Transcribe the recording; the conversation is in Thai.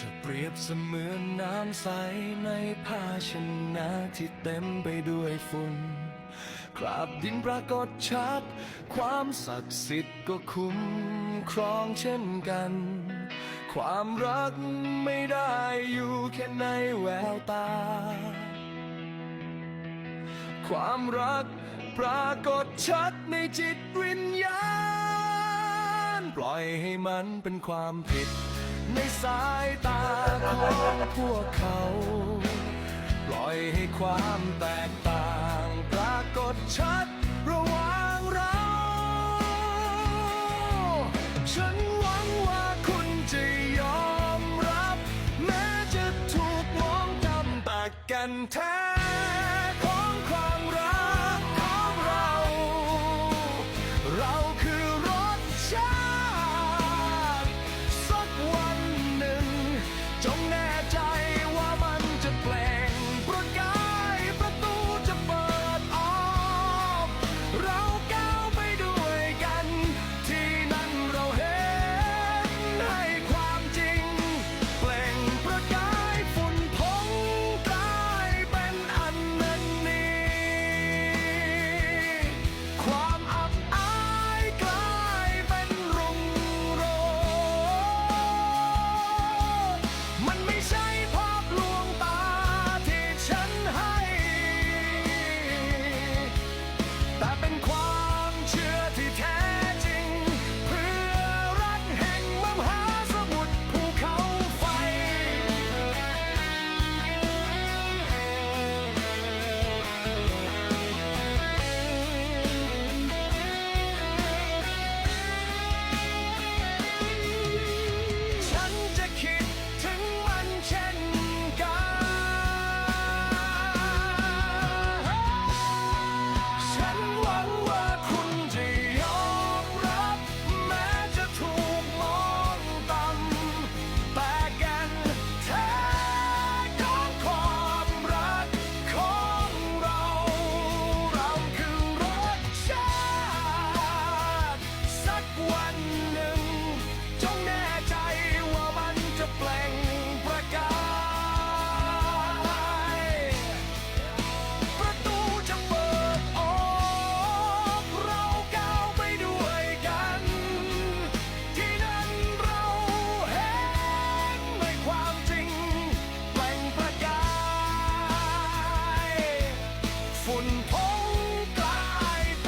จะเปรียบเสมือนน้ำใสในภาชนะที่เต็มไปด้วยฝุ่นคราบดินปรากฏชัด ความศักดิ์สิทธิ์ก็คุ้มครองเช่นกัน ความรักไม่ได้อยู่แค่ในแววตา ความรักปรากฏชัดในจิตวิญญาณ ปล่อยให้มันเป็นความผิด ในสายตาของพวกเขา ปล่อยให้ความแตกต่างปรากฏชัดระหว่างเรา ฉันหวังว่าคุณจะยอมรับ แม้จะถูกมองทำตากันแท้